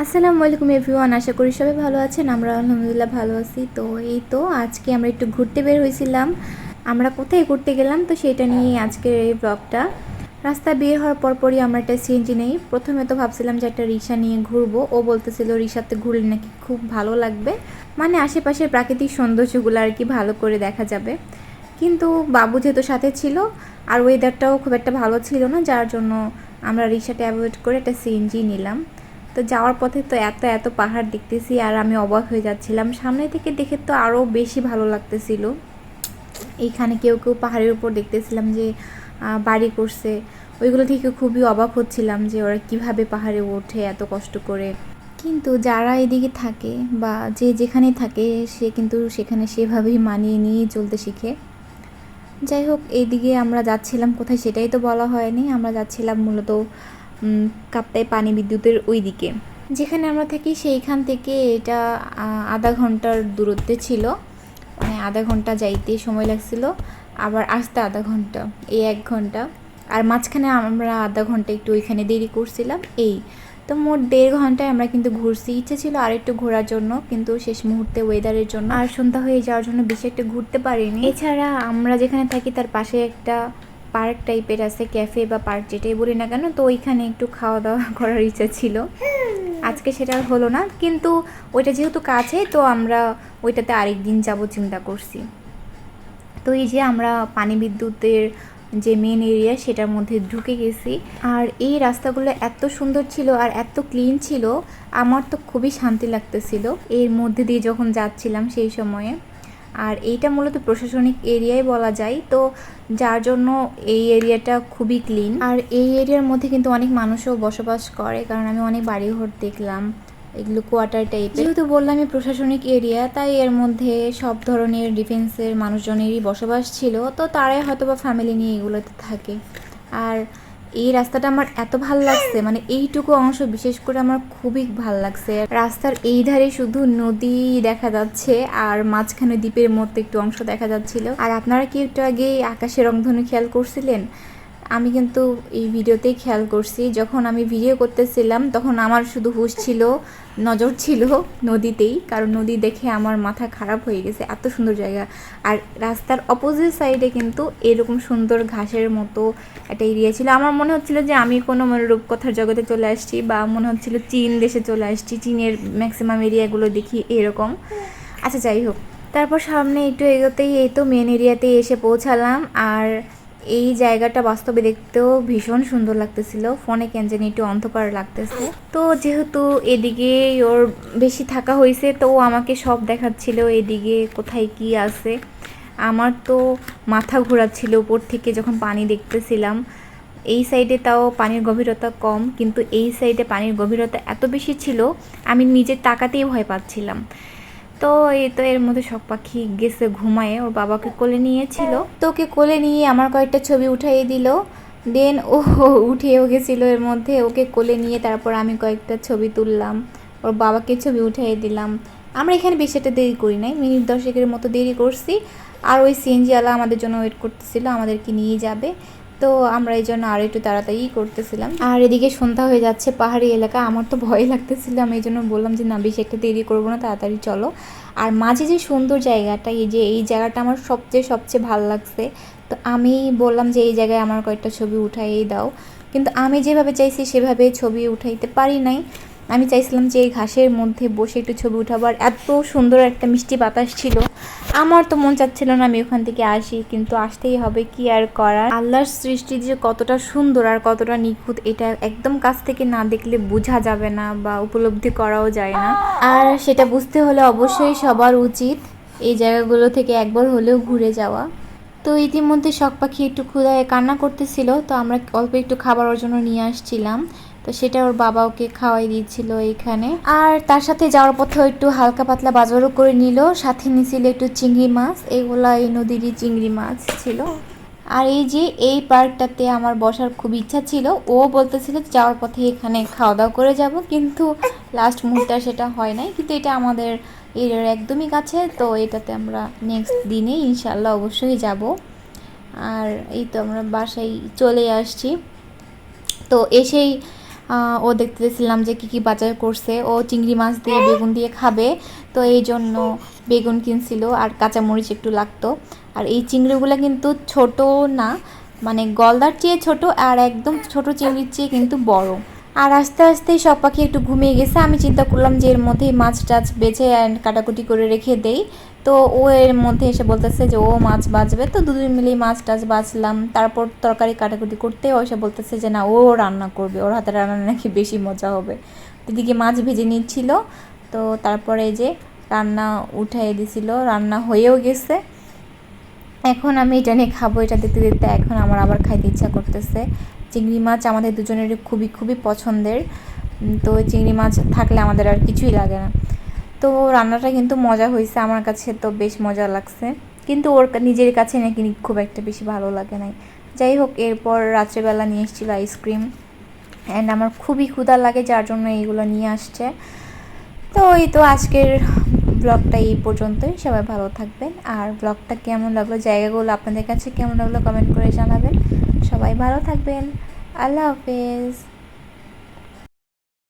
আসসালামু আলাইকুম এভরিওয়ান, আশা করি সবাই ভালো আছেন। আমরা আলহামদুলিল্লাহ ভালো আছি। তো এই তো আজকে আমরা একটু ঘুরতে বের হয়েছিলাম। আমরা কোথায় ঘুরতে গেলাম? তো সেটা নিয়ে আজকের এই ব্লগটা রাস্তা বের হওয়ার পরপরই আমরা একটা সিএনজি নেই। প্রথমে তো ভাবছিলাম যে একটা রিক্সা নিয়ে ঘুরবো। ও বলতেছিল, রিক্সাতে ঘুরলে নাকি খুব ভালো লাগবে। মানে আশেপাশের প্রাকৃতিক সৌন্দর্যগুলো আর কি ভালো করে দেখা যাবে। কিন্তু বাবু যেহেতু সাথে ছিল, আর ওয়েদারটাও খুব একটা ভালো ছিল না, যার জন্য আমরা রিক্সাটা অ্যাভয়েড করে একটা সিএনজি নিলাম। তো যাওয়ার পথে তো এত এত পাহাড় দেখতেছি আর আমি অবাক হয়ে যাচ্ছিলাম। সামনে থেকে দেখে তো আরও বেশি ভালো লাগতেছিল। এইখানে কেউ কেউ পাহাড়ের উপর দেখতেছিলাম যে বাড়ি করছে। ওইগুলো থেকে খুবই অবাক হচ্ছিলাম যে ওরা কীভাবে পাহাড়ে ওঠে এত কষ্ট করে। কিন্তু যারা এদিকে থাকে বা যে যেখানে থাকে, সে কিন্তু সেখানে সেভাবেই মানিয়ে নিয়ে চলতে শিখে। যাই হোক, এইদিকে আমরা যাচ্ছিলাম, কোথায় সেটাই তো বলা হয়নি। আমরা যাচ্ছিলাম মূলত কাপ্তাই পানি বিদ্যুতের ওই দিকে যেখানে আমরা থাকি সেইখান থেকে এটা আধা ঘণ্টার দূরত্বে ছিল। মানে আধা ঘণ্টা যাইতে সময় লাগছিল। আবার আসতে আধা ঘণ্টা এই এক ঘণ্টা। আর মাঝখানে আমরা আধা ঘণ্টা একটু ওইখানে দেরি করছিলাম এই। তো মোট দেড় ঘন্টায় আমরা কিন্তু ঘুরছি। ইচ্ছে ছিল আর একটু ঘোরার জন্য কিন্তু শেষ মুহূর্তে ওয়েদারের জন্য। আর সন্ধ্যা হয়ে যাওয়ার জন্য বেশি একটা ঘুরতে পারিনি। এছাড়া আমরা যেখানে থাকি তার পাশে একটা পার্ক টাইপের আছে, ক্যাফে বা পার্ক যেটাই বলি না কেন, তো ওইখানে একটু খাওয়া দাওয়া করার ইচ্ছা ছিল। আজকে সেটা হলো না, কিন্তু ওইটা যেহেতু কাছে, তো আমরা ওইটাতে আরেক দিন যাব চিন্তা করছি। তো এই যে আমরা পানি বিদ্যুতের যে মেন এরিয়া সেটার মধ্যে ঢুকে গেছি। আর এই রাস্তাগুলো এত সুন্দর ছিল আর এত ক্লিন ছিল, আমার তো খুবই শান্তি লাগতেছিল। এর মধ্যে দিয়ে যখন যাচ্ছিলাম সেই সময়ে আর এইটা মূলত প্রশাসনিক এরিয়াই বলা যায়। তো যার জন্য এই এরিয়াটা খুবই ক্লিন। আর এই এরিয়ার মধ্যে কিন্তু অনেক মানুষও বসবাস করে, কারণ আমি অনেক বাড়িঘর দেখলাম, এগুলো কোয়ার্টার টাইপের। যেহেতু বললামই প্রশাসনিক এরিয়া, তাই এর মধ্যে সব ধরনের ডিফেন্সের মানুষজনেরই বসবাস ছিল। তো তারাই হয়তো বা ফ্যামিলি নিয়ে এগুলোতে থাকে। আর এই রাস্তাটা আমার এত ভালো লাগছে মানে এইটুকু অংশ বিশেষ করে আমার খুবই ভালো লাগছে। রাস্তার এই ধারে শুধু নদী দেখা যাচ্ছে, আর মাঝখানে দ্বীপের মতো একটু অংশ দেখা যাচ্ছিল। আর আপনারা কি একটু আগে আকাশের রংধনু খেয়াল করছিলেন? আমি কিন্তু এই ভিডিওতেই খেয়াল করছি, যখন আমি ভিডিও করতেছিলাম তখন আমার শুধু হুশ ছিল, নজর ছিল নদীতেই, কারণ নদী দেখে আমার মাথা খারাপ হয়ে গেছে, এত সুন্দর জায়গা। আর রাস্তার অপোজিট সাইডে কিন্তু এরকম সুন্দর ঘাসের মতো একটা এরিয়া ছিল। আমার মনে হচ্ছিল যে আমি কোনো মানে রূপকথার জগতে চলে আসছি বা মনে হচ্ছিল চীন দেশে চলে আসছি, চীনের ম্যাক্সিমাম এরিয়াগুলো দেখি এরকম। আচ্ছা যাই হোক। তারপর সামনে একটু এগোতেই এই তো মেন এরিয়াতে এসে পৌঁছালাম। আর এই জায়গাটা বাস্তবে দেখতেও ভীষণ সুন্দর লাগতেছিল। ফোনে কেন জানি একটু অন্ধকার লাগতেছে। তো যেহেতু এদিকে ওর বেশি থাকা হয়েছে তো ও আমাকে সব দেখাচ্ছিল এদিকে কোথায় কি আছে। আমার তো মাথা ঘোরাচ্ছিল উপর থেকে যখন পানি দেখতেছিলাম। এই সাইডে তাও পানির গভীরতা কম, কিন্তু এই সাইডে পানির গভীরতা এত বেশি ছিল, আমি নিজে তাকাতেই ভয় পাচ্ছিলাম। তো এই তো এর মধ্যে সব পাখি গেছে ঘুমায়ে, ওর বাবাকে কোলে নিয়েছিল। তো ওকে কোলে নিয়ে আমার কয়েকটা ছবি উঠাইয়ে দিল। দেন ও উঠেও গেছিল এর মধ্যে, ওকে কোলে নিয়ে তারপর আমি কয়েকটা ছবি তুললাম। ওর বাবাকে ছবি উঠাইয়ে দিলাম। আমরা এখানে বেশি একটা দেরি করি নাই, মিনিট দশেকের মতো দেরি করছি। আর ওই সিএনজিওয়ালা আমাদের জন্য ওয়েট করতেছিল, আমাদেরকে নিয়ে যাবে। তো আমরা এই জন্য আরও একটু তাড়াতাড়ি করতেছিলাম। আর এদিকে সন্ধ্যা হয়ে যাচ্ছে, পাহাড়ি এলাকা। আমার তো ভয় লাগতেছিল, আমি এই জন্য বললাম যে, না, বেশি একটা দেরি করব না, তাড়াতাড়ি চলো। আর মাঝে যে সুন্দর জায়গাটা, এই যে, এই জায়গাটা আমার সবচেয়ে সবচেয়ে ভালো লাগছে। তো আমি বললাম যে, এই জায়গায় আমার কয়েকটা ছবি উঠাইয়েই দাও। কিন্তু আমি যেভাবে চাইছি, সেভাবে ছবি উঠাইতে পারি নাই। আমি চাইছিলাম যে এই ঘাসের মধ্যে বসে একটু ছবি উঠাবার এত সুন্দর একটা মিষ্টি বাতাস ছিল। আমার তো মন চাচ্ছিল না আমি ওখান থেকে আসি, কিন্তু আসতেই হবে, কি আর করার? আল্লাহর সৃষ্টি যে কতটা সুন্দর আর কতটা নিখুঁত, এটা একদম কাছ থেকে না দেখলে বোঝা যাবে না বা উপলব্ধি করাও যায় না। আর সেটা বুঝতে হলে অবশ্যই সবার উচিত এই জায়গাগুলো থেকে একবার হলেও ঘুরে যাওয়া। তো ইতিমধ্যে শখ পাখি একটু ক্ষুধায় কান্না করতেছিল, তো আমরা অল্প একটু খাবার ওর জন্য নিয়ে আসছিলাম। তো সেটা ওর বাবা ওকে খাওয়াই দিচ্ছিল এইখানে। আর তার সাথে যাওয়ার পথেও একটু হালকা পাতলা বাজারও করে নিল, সাথে নিছিল একটু চিংড়ি মাছ, এগুলা এই নদীরই চিংড়ি মাছ ছিল। আর এই যে এই পার্কটাতে আমার বসার খুব ইচ্ছা ছিল, ও বলতেছিল যাওয়ার পথে এখানে খাওয়া দাওয়া করে যাব, কিন্তু লাস্ট মুহূর্তে সেটা হয় নাই। কিন্তু এটা আমাদের এরিয়ার একদমই কাছে, তো এটাতে আমরা নেক্সট দিনে ইনশাল্লাহ অবশ্যই যাব। আর এই তো আমরা বাসায় চলে আসছি। তো এসেই ও দেখতেছিলাম যে কি কি বাজার করছে। ও চিংড়ি মাছ দিয়ে বেগুন দিয়ে খাবে। তো এই জন্য বেগুন কিনছিল আর কাঁচামরিচ একটু লাগতো। আর এই চিংড়িগুলো কিন্তু ছোট না মানে গলদার চেয়ে ছোট আর একদম ছোট চিংড়ির চেয়ে কিন্তু বড়। আর আস্তে আস্তে সব পাখি একটু ঘুমিয়ে গেছে। আমি চিন্তা করলাম যে এর মধ্যে মাছ টাছ বেছে অ্যান্ড কাটাকুটি করে রেখে দেই। তো ও এর মধ্যে এসে বলতেছে যে ও মাছ বাঁচবে। তো দুজন মিলেই মাছ টাছ বাঁচলাম। তারপর তরকারি কাটাকুটি করতে ও এসে বলতেছে যে না, ও রান্না করবে। ওর হাতে রান্না নাকি বেশি মজা হবে। এদিকে মাছ ভেজে নিচ্ছিল। তো তারপরে যে রান্না উঠাই দিছিল। রান্না হয়েও গেছে। এখন আমি এটা নিয়ে খাব, এটা দেখতে দেখতে এখন আমার আবার খাইতে ইচ্ছা করতেছে। চিংড়ি মাছ আমাদের দুজনেরই খুবই খুবই পছন্দের। তো চিংড়ি মাছ থাকলে আমাদের আর কিছুই লাগে না। তো রান্নাটা কিন্তু মজা হয়েছে, আমার কাছে তো বেশ মজা লাগছে। কিন্তু ওর নিজের কাছে নাকি খুব একটা বেশি ভালো লাগে নাই। যাই হোক, এরপর রাত্রেবেলা নিয়ে এসেছিল আইসক্রিম। অ্যান্ড আমার খুবই ক্ষুধা লাগে, যার জন্য এইগুলো নিয়ে আসছে। তো এই তো আজকের ব্লগটা এই পর্যন্তই। সবাই ভালো থাকবেন। আর ব্লগটা কেমন লাগল, জায়গাগুলো আপনাদের কাছে কেমন লাগল কমেন্ট করে জানাবেন। সবাই ভালো থাকবেন। আল্লাহ হাফেজ।